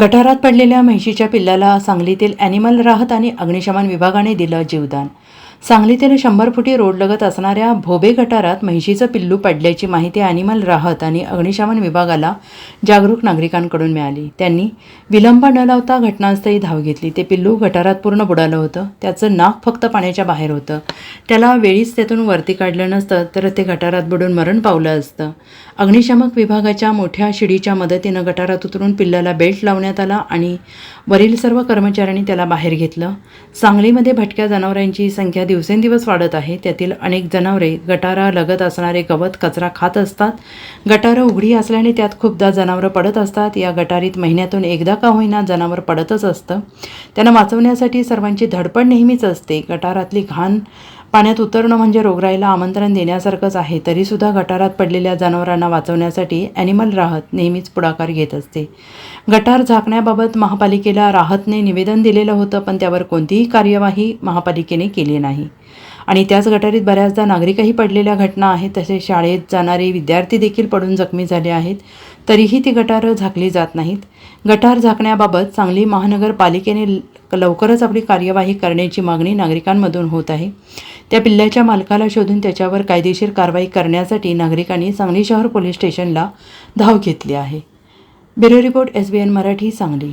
गटारात पडलेल्या म्हैशीच्या पिल्लाला सांगलीतील ॲनिमल राहत आणि अग्निशमन विभागाने दिलं जीवदान. सांगलीतील शंभर फुटी रोडलगत असणाऱ्या भोबे गटारात म्हैशीचं पिल्लू पडल्याची माहिती ॲनिमल राहत आणि अग्निशमन विभागाला जागरूक नागरिकांकडून मिळाली. त्यांनी विलंब न लावता घटनास्थळी धाव घेतली. ते पिल्लू गटारात पूर्ण बुडालं होतं. त्याचं नाक फक्त पाण्याच्या बाहेर होतं. त्याला वेळीच त्यातून वरती काढलं नसतं तर ते गटारात बुडून मरण पावलं असतं. अग्निशामक विभागाच्या मोठ्या शिडीच्या मदतीनं गटारात उतरून पिल्लाला बेल्ट लावण्यात आला आणि वरील सर्व कर्मचाऱ्यांनी त्याला बाहेर घेतलं. सांगलीमध्ये भटक्या जनावरांची संख्या दिवसेंदिवस वाढत आहे. त्यातील अनेक जनावरे गटारा लगत असणारे गवत कचरा खात असतात. गटारं उघडी असल्याने त्यात खूपदा जनावरं पडत असतात. या गटारीत महिन्यातून एकदा का होईना जनावर पडतच असतं. त्यांना वाचवण्यासाठी सर्वांची धडपड नेहमीच असते. गटारातली घाण पाण्यात उतरणं म्हणजे रोगराईला आमंत्रण देण्यासारखंच आहे. तरीसुद्धा गटारात पडलेल्या जनावरांना वाचवण्यासाठी ॲनिमल राहत नेहमीच पुढाकार घेत असते. गटार झाकण्याबाबत महापालिकेला राहतने निवेदन दिलेलं होतं पण त्यावर कोणतीही कार्यवाही महापालिकेने केली नाही. आणि त्याच गटारीत बऱ्याचदा नागरिकही पडलेल्या घटना आहेत तसेच शाळेत जाणारे विद्यार्थी देखील पडून जखमी झाले आहेत तरीही ती गटारं झाकली जात नाहीत. गटार झाकण्याबाबत सांगली महानगरपालिकेने ल- लवकरच आपली कार्यवाही करण्याची मागणी नागरिकांमधून होत आहे. त्या पिल्ल्याच्या मालकाला शोधून त्याच्यावर कायदेशीर कारवाई करण्यासाठी नागरिकांनी सांगली शहर पोलीस स्टेशनला धाव घेतली आहे. Bureau report S B N Marathi Sangli.